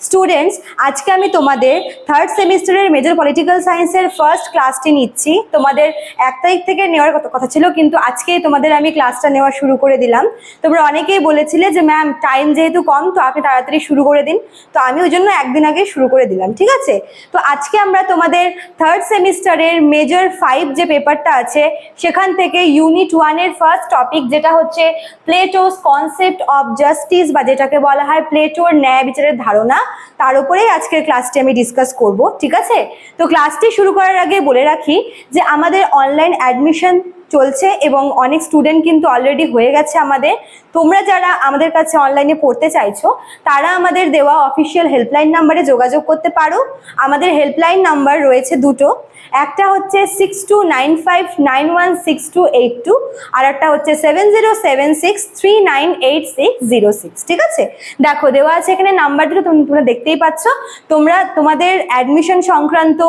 students আজকে আমি তোমাদের থার্ড সেমিস্টারের মেজর পলিটিক্যাল সায়েন্সের ফার্স্ট ক্লাসটি নিচ্ছি। তোমাদের এক তারিখ থেকে নেওয়ার কথা- ছিল, কিন্তু আজকেই তোমাদের আমি ক্লাসটা নেওয়া শুরু করে দিলাম। তোমরা অনেকেই বলেছিলে যে ম্যাম টাইম যেহেতু কম, তো আপনি তাড়াতাড়ি শুরু করে দিন। তো আমি ওই জন্য একদিন আগে শুরু করে দিলাম, ঠিক আছে? তো আজকে আমরা তোমাদের থার্ড সেমিস্টারের মেজর ফাইভ যে পেপারটা আছে, সেখান থেকে ইউনিট ওয়ানের ফার্স্ট টপিক যেটা হচ্ছে প্লেটোস কনসেপ্ট অফ জাস্টিস বা যেটাকে বলা হয় প্লেটোর ন্যায় বিচারের ধারণা। তার উপরেই আজকের ক্লাসটি আমি ডিসকাস করব, ঠিক আছে? তো ক্লাসটি শুরু করার আগে বলে রাখি যে আমাদের অনলাইন অ্যাডমিশন চলছে এবং অনেক স্টুডেন্ট কিন্তু অলরেডি হয়ে গেছে আমাদের। তোমরা যারা আমাদের কাছে অনলাইনে পড়তে চাইছো, তারা আমাদের দেওয়া অফিসিয়াল হেল্পলাইন নাম্বারে যোগাযোগ করতে পারো। আমাদের হেল্পলাইন নাম্বার রয়েছে দুটো। একটা হচ্ছে six two nine five nine one six two eight two আর একটা হচ্ছে seven zero seven six three nine eight six zero six ঠিক আছে? দেখো, দেওয়া আছে এখানে নাম্বার দুটো, তোম- তোমরা দেখতেই পাচ্ছ। তোমরা, তোমাদের অ্যাডমিশন সংক্রান্ত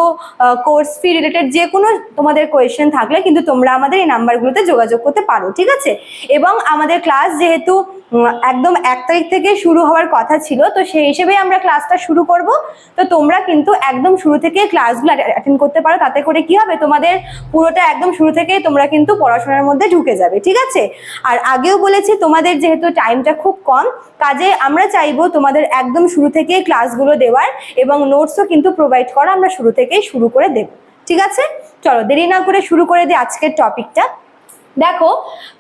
কোর্স ফি রিলেটেড যে কোনো তোমাদের কোয়েশ্চেন থাকলে কিন্তু তোমরা আমাদের নাম্বারগুলোতে যোগাযোগ করতে পারো, ঠিক আছে? এবং আমাদের ক্লাস যেহেতু একদম এক তারিখ থেকে শুরু হওয়ার কথা ছিল, তো সেই হিসেবে আমরা ক্লাসটা শুরু করব। তো তোমরা কিন্তু একদম শুরু থেকে ক্লাসগুলো অ্যাটেন্ড করতে পারো, তাতে করে কি হবে? তোমাদের পুরোটা একদম শুরু থেকেই তোমরা কিন্তু পড়াশোনার মধ্যে ঢুকে যাবে, ঠিক আছে? আর আগেও বলেছি, তোমাদের যেহেতু টাইমটা খুব কম, কাজে আমরা চাইব তোমাদের একদম শুরু থেকেই ক্লাসগুলো দেওয়ার এবং নোটসও কিন্তু প্রোভাইড করা আমরা শুরু থেকেই শুরু করে দেব, ঠিক আছে? চলো, দেরি না করে শুরু করে দিই আজকের টপিকটা। দেখো,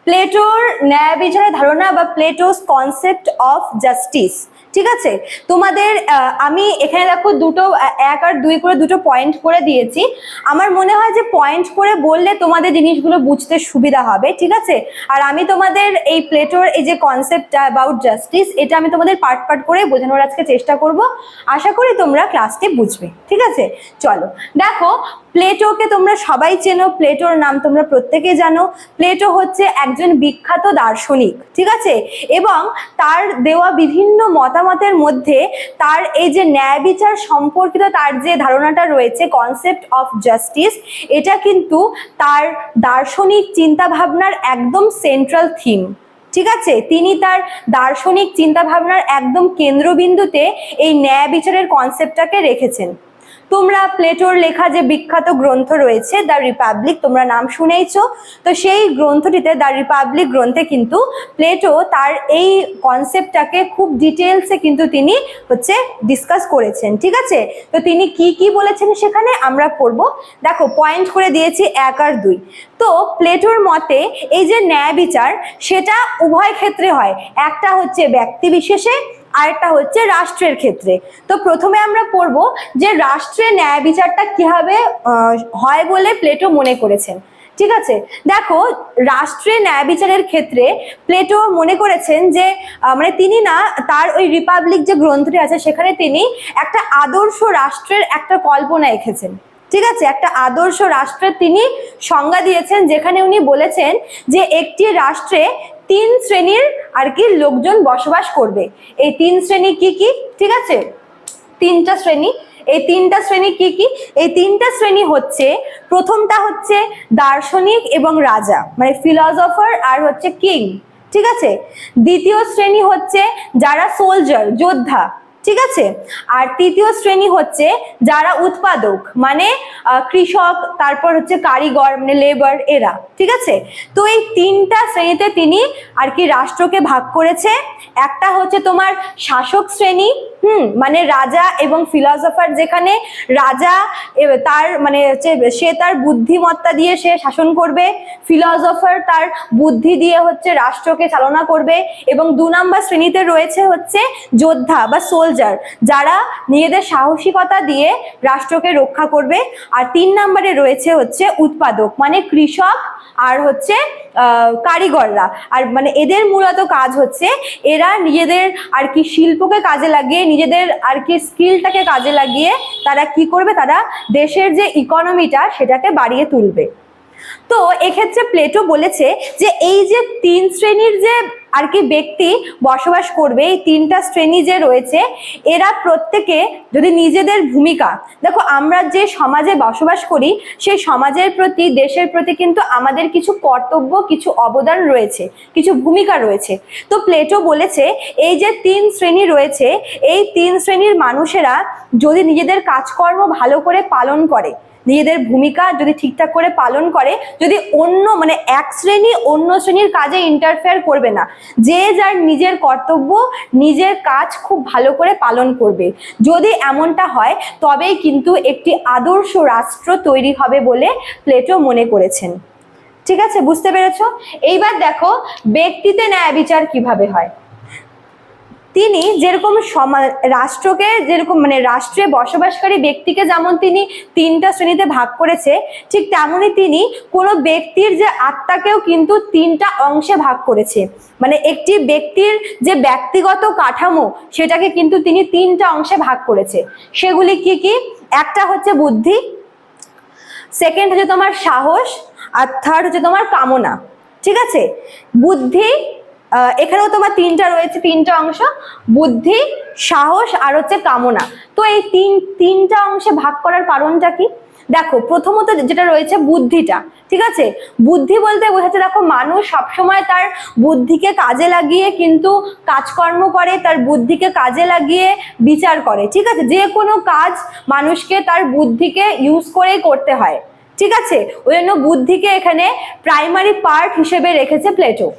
প্লেটোর ন্যায় বিচারের ধারণা বা প্লেটোস কনসেপ্ট অফ জাস্টিস ঠিক আছে? তোমাদের আমি এখানে দেখো দুটো, এক আর দুই করে দুটো পয়েন্ট করে দিয়েছি। আমার মনে হয় যে পয়েন্ট করে বললে তোমাদের জিনিসগুলো বুঝতে সুবিধা হবে, ঠিক আছে? আর আমি তোমাদের এই প্লেটোর এই যে কনসেপ্টটা অ্যাবাউট জাস্টিস এটা আমি তোমাদের পার্ট পার্ট করে বোঝানোর আজকে চেষ্টা করব। আশা করি তোমরা ক্লাসটি বুঝবে, ঠিক আছে? চলো, দেখো প্লেটোকে তোমরা সবাই চেনো প্লেটোর নাম তোমরা প্রত্যেকে জানো। প্লেটো হচ্ছে একজন বিখ্যাত দার্শনিক, ঠিক আছে? এবং তার দেওয়া বিভিন্ন মতামতের মধ্যে তার এই যে ন্যায় বিচার সম্পর্কিত তার যে ধারণাটা রয়েছে কনসেপ্ট অফ জাস্টিস এটা কিন্তু তার দার্শনিক চিন্তাভাবনার একদম সেন্ট্রাল থিম ঠিক আছে? তিনি তার দার্শনিক চিন্তাভাবনার একদম কেন্দ্রবিন্দুতে এই ন্যায় বিচারের কনসেপ্টটাকে রেখেছেন। তোমরা প্লেটোর লেখা যে বিখ্যাত গ্রন্থ রয়েছে, দ্য রিপাবলিক, তোমরা নাম শুনেইছ। তো সেই গ্রন্থটিতে, দ্য রিপাবলিক গ্রন্থে কিন্তু প্লেটো তার এই কনসেপ্টটাকে খুব ডিটেলসে কিন্তু তিনি হচ্ছে ডিসকাস করেছেন, ঠিক আছে? তো তিনি কি কি বলেছেন সেখানে আমরা পড়ব। দেখো, পয়েন্ট করে দিয়েছি এক আর দুই। তো প্লেটোর মতে, এই যে ন্যায় বিচার, সেটা উভয় ক্ষেত্রে হয়। একটা হচ্ছে ব্যক্তি বিশেষে আরেকটা হচ্ছে রাষ্ট্রের ক্ষেত্রে। তো প্রথমে আমরা পড়ব যে রাষ্ট্রের ন্যায় বিচারটা কীভাবে হয় বলে প্লেটো মনে করেছেন। ঠিক আছে? দেখো, রাষ্ট্রের ন্যায় বিচারের ক্ষেত্রে প্লেটো মনে করেছেন যে মানে তিনি না, তার ওই রিপাবলিক যে গ্রন্থটি আছে, সেখানে তিনি একটা আদর্শ রাষ্ট্রের একটা কল্পনা এঁকেছেন। ঠিক আছে? একটা আদর্শ রাষ্ট্রের তিনি সংজ্ঞা দিয়েছেন, যেখানে উনি বলেছেন যে একটি রাষ্ট্রে তিন শ্রেণির আর কি লোকজন বসবাস করবে। এই তিন শ্রেণি কি কি? ঠিক আছে? তিনটা শ্রেণি। এই তিনটা শ্রেণি কি কি? এই তিনটা শ্রেণি হচ্ছে, প্রথমটা হচ্ছে দার্শনিক এবং রাজা মানে ফিলসফার আর হচ্ছে কিং ঠিক আছে? দ্বিতীয় শ্রেণি হচ্ছে যারা সোলজার যোদ্ধা ঠিক আছে? আর তৃতীয় শ্রেণি হচ্ছে যারা উৎপাদক মানে কৃষক, তারপর হচ্ছে কারিগর মানে লেবার এরা, ঠিক আছে? তো এই তিনটা শ্রেণীতে তিনি আর কি রাষ্ট্রকে ভাগ করেছে। একটা হচ্ছে তোমার শাসক শ্রেণি, হুম মানে রাজা এবং ফিলসফার যেখানে রাজা তার মানে হচ্ছে সে তার বুদ্ধিমত্তা দিয়ে সে শাসন করবে ফিলসফার তার বুদ্ধি দিয়ে হচ্ছে রাষ্ট্রকে চালনা করবে, এবং দু নম্বর শ্রেণীতে রয়েছে হচ্ছে যোদ্ধা বা সোলজার যারা নিজেদের সাহসিকতা দিয়ে রাষ্ট্রকে রক্ষা করবে। আর তিন নম্বরে রয়েছে হচ্ছে উৎপাদক মানে কৃষক আর হচ্ছে কারিগররা। আর মানে এদের মূলত কাজ হচ্ছে এরা নিজেদের আর কি শিল্পকে কাজে লাগিয়ে, নিজেদের আর কি স্কিলটাকে কাজে লাগিয়ে তারা কি করবে? তারা দেশের যে ইকোনমিটা সেটাকে বাড়িয়ে তুলবে। তো এক্ষেত্রে প্লেটো বলেছে যে এই যে তিন শ্রেণির যে আর কি ব্যক্তি বসবাস করবে, এই তিনটা শ্রেণি যে রয়েছে, এরা প্রত্যেকে যদি নিজেদের ভূমিকা, দেখো আমরা যে সমাজে বসবাস করি, সেই সমাজের প্রতি, দেশের প্রতি কিন্তু আমাদের কিছু কর্তব্য, কিছু অবদান রয়েছে, কিছু ভূমিকা রয়েছে। তো প্লেটো বলেছে, এই যে তিন শ্রেণি রয়েছে, এই তিন শ্রেণির মানুষেরা যদি নিজেদের কাজকর্ম ভালো করে পালন করে নিজেদের ভূমিকা যদি ঠিকঠাক করে পালন করে, যদি অন্য মানে এক শ্রেণি অন্য শ্রেণির কাজে ইন্টারফেয়ার করবে না, যে যার নিজের কর্তব্য, নিজের কাজ খুব ভালো করে পালন করবে। যদি এমনটা হয়, তবেই কিন্তু একটি আদর্শ রাষ্ট্র তৈরি হবে বলে প্লেটো মনে করেছেন। ঠিক আছে, বুঝতে পেরেছ? এইবার দেখো, ব্যক্তিতে ন্যায় বিচার কীভাবে হয়? তিনি যেরকম রাষ্ট্রকে যেরকম মানে রাষ্ট্রে বসবাসকারী ব্যক্তিকে যেমন তিনি তিনটা শ্রেণীতে ভাগ করেছে, ঠিক তেমনই তিনি কোনো ব্যক্তির যে আত্মাকেও কিন্তু তিনটা অংশে ভাগ করেছে। মানে একটি ব্যক্তির যে ব্যক্তিগত কাঠামো, সেটাকে কিন্তু তিনি তিনটা অংশে ভাগ করেছে। সেগুলি কি কি? একটা হচ্ছে বুদ্ধি সেকেন্ড হচ্ছে তোমার সাহস, আর থার্ড হচ্ছে তোমার কামনা। ঠিক আছে? বুদ্ধি এখানেও তোমার তিনটা রয়েছে, তিনটা অংশ, বুদ্ধি, সাহস আর হচ্ছে কামনা। তো এই তিন, তিনটা অংশে ভাগ করার কারণটা কি? দেখো, প্রথমত যেটা রয়েছে বুদ্ধিটা, ঠিক আছে? বুদ্ধি বলতে বোঝাচ্ছে, দেখো, মানুষ সবসময় তার বুদ্ধিকে কাজে লাগিয়ে কিন্তু কাজকর্ম করে, তার বুদ্ধিকে কাজে লাগিয়ে বিচার করে, ঠিক আছে? যে কোনো কাজ মানুষকে তার বুদ্ধিকে ইউজ করেই করতে হয়। ঠিক আছে? ওই জন্য বুদ্ধিকে এখানে প্রাইমারি পার্ট হিসেবে রেখেছে প্লেটো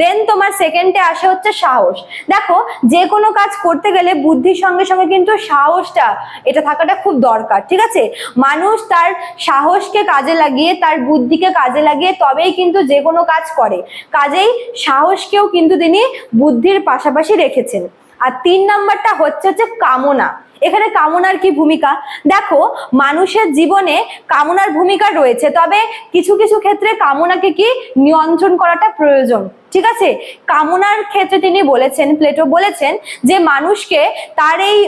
দেন তোমার সেকেন্ডে আসে হচ্ছে সাহস। দেখো, যে কোনো কাজ করতে গেলে বুদ্ধির সঙ্গে সঙ্গে কিন্তু সাহসটা, এটা থাকাটা খুব দরকার, ঠিক আছে? মানুষ তার সাহসকে কাজে লাগিয়ে, তার বুদ্ধিকে কাজে লাগিয়ে তবেই কিন্তু যে কোনো কাজ করে। কাজেই সাহসকেও কিন্তু তিনি বুদ্ধির পাশাপাশি রেখেছেন। আর তিন নাম্বারটা হচ্ছে হচ্ছে কামনা। এখানে কামনার কি ভূমিকা? দেখো, মানুষের জীবনে কামনার ভূমিকা রয়েছে, তবে কিছু কিছু ক্ষেত্রে কামনাকে কি নিয়ন্ত্রণ করাটা প্রয়োজন, ঠিক আছে? কামনার ক্ষেত্রে তিনি বলেছেন, প্লেটো বলেছেন যে মানুষকে তার এই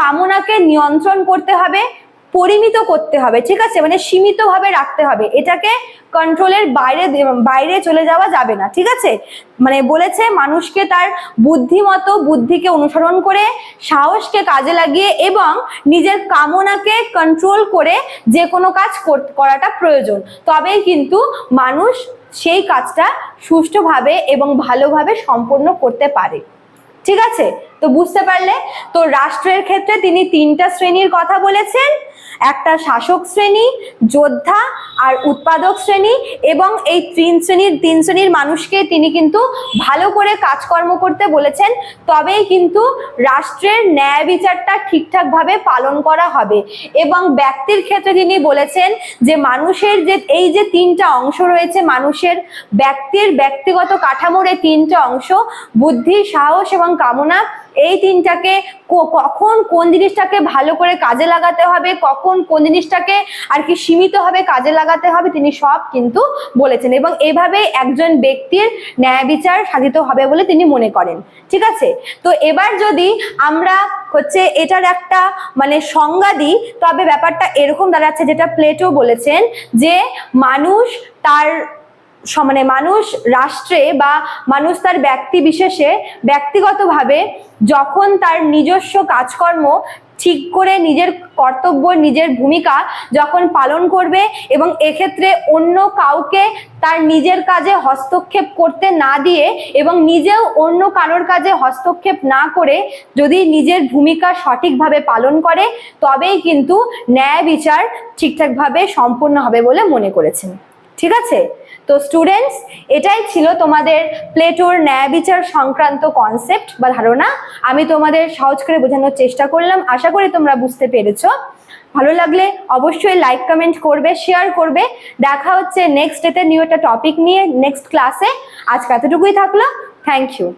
কামনাকে নিয়ন্ত্রণ করতে হবে পরিমিত করতে হবে, ঠিক আছে? মানে সীমিতভাবে রাখতে হবে। এটাকে কন্ট্রোলের বাইরে বাইরে চলে যাওয়া যাবে না, ঠিক আছে? মানে বলেছে মানুষকে তার বুদ্ধিমতো বুদ্ধিকে অনুসরণ করে, সাহসকে কাজে লাগিয়ে এবং নিজের কামনাকে কন্ট্রোল করে যে কোনো কাজ কর- করাটা প্রয়োজন। তবেই কিন্তু মানুষ সেই কাজটা সুষ্ঠুভাবে এবং ভালোভাবে সম্পন্ন করতে পারে। ঠিক আছে? তো বুঝতে পারলে? তো রাষ্ট্রের ক্ষেত্রে তিনি তিনটা শ্রেণির কথা বলেছেন। একটা শাসক শ্রেণি, যোদ্ধা আর উৎপাদক শ্রেণি এবং এই তিন শ্রেণির তিন শ্রেণির মানুষকে তিনি কিন্তু ভালো করে কাজকর্ম করতে বলেছেন। তবেই কিন্তু রাষ্ট্রের ন্যায় বিচারটা ঠিকঠাকভাবে পালন করা হবে এবং ব্যক্তির ক্ষেত্রে তিনি বলেছেন যে মানুষের যে, এই যে তিনটা অংশ রয়েছে মানুষের, ব্যক্তির ব্যক্তিগত কাঠামোর এই তিনটা অংশ, বুদ্ধি, সাহস এবং কামনা এই তিনটাকে কখন কোন জিনিসটাকে ভালো করে কাজে লাগাতে হবে, কখন কোন জিনিসটাকে আর কি সীমিতভাবে কাজে লাগাতে হবে তিনি সব কিন্তু বলেছেন এবং এভাবেই একজন ব্যক্তির ন্যায় বিচার সাধিত হবে বলে তিনি মনে করেন। ঠিক আছে? তো এবার যদি আমরা হচ্ছে এটার একটা মানে সংজ্ঞা দিই, তবে ব্যাপারটা এরকম দাঁড়াচ্ছে যেটা প্লেটো বলেছেন যে মানুষ তার মানে মানুষ রাষ্ট্রে বা মানুষ তার ব্যক্তি বিশেষে ব্যক্তিগতভাবে যখন তার নিজস্ব কাজকর্ম ঠিক করে নিজের কর্তব্য, নিজের ভূমিকা যখন পালন করবে এবং এক্ষেত্রে অন্য কাউকে তার নিজের কাজে হস্তক্ষেপ করতে না দিয়ে এবং নিজেও অন্য কারোর কাজে হস্তক্ষেপ না করে যদি নিজের ভূমিকা সঠিকভাবে পালন করে, তবেই কিন্তু ন্যায় বিচার ঠিকঠাকভাবে সম্পূর্ণ হবে বলে মনে করেছেন। ঠিক আছে? তো স্টুডেন্টস এটাই ছিল তোমাদের প্লেটোর ন্যায় বিচার সংক্রান্ত কনসেপ্ট বা ধারণা। আমি তোমাদের সহজ করে বোঝানোর চেষ্টা করলাম। আশা করি তোমরা বুঝতে পেরেছ। ভালো লাগলে অবশ্যই লাইক কমেন্ট করবে শেয়ার করবে। দেখা হচ্ছে নেক্সট ডেতে নিউ একটা টপিক নিয়ে নেক্সট ক্লাসে আজকে এতটুকুই থাকল। Thank you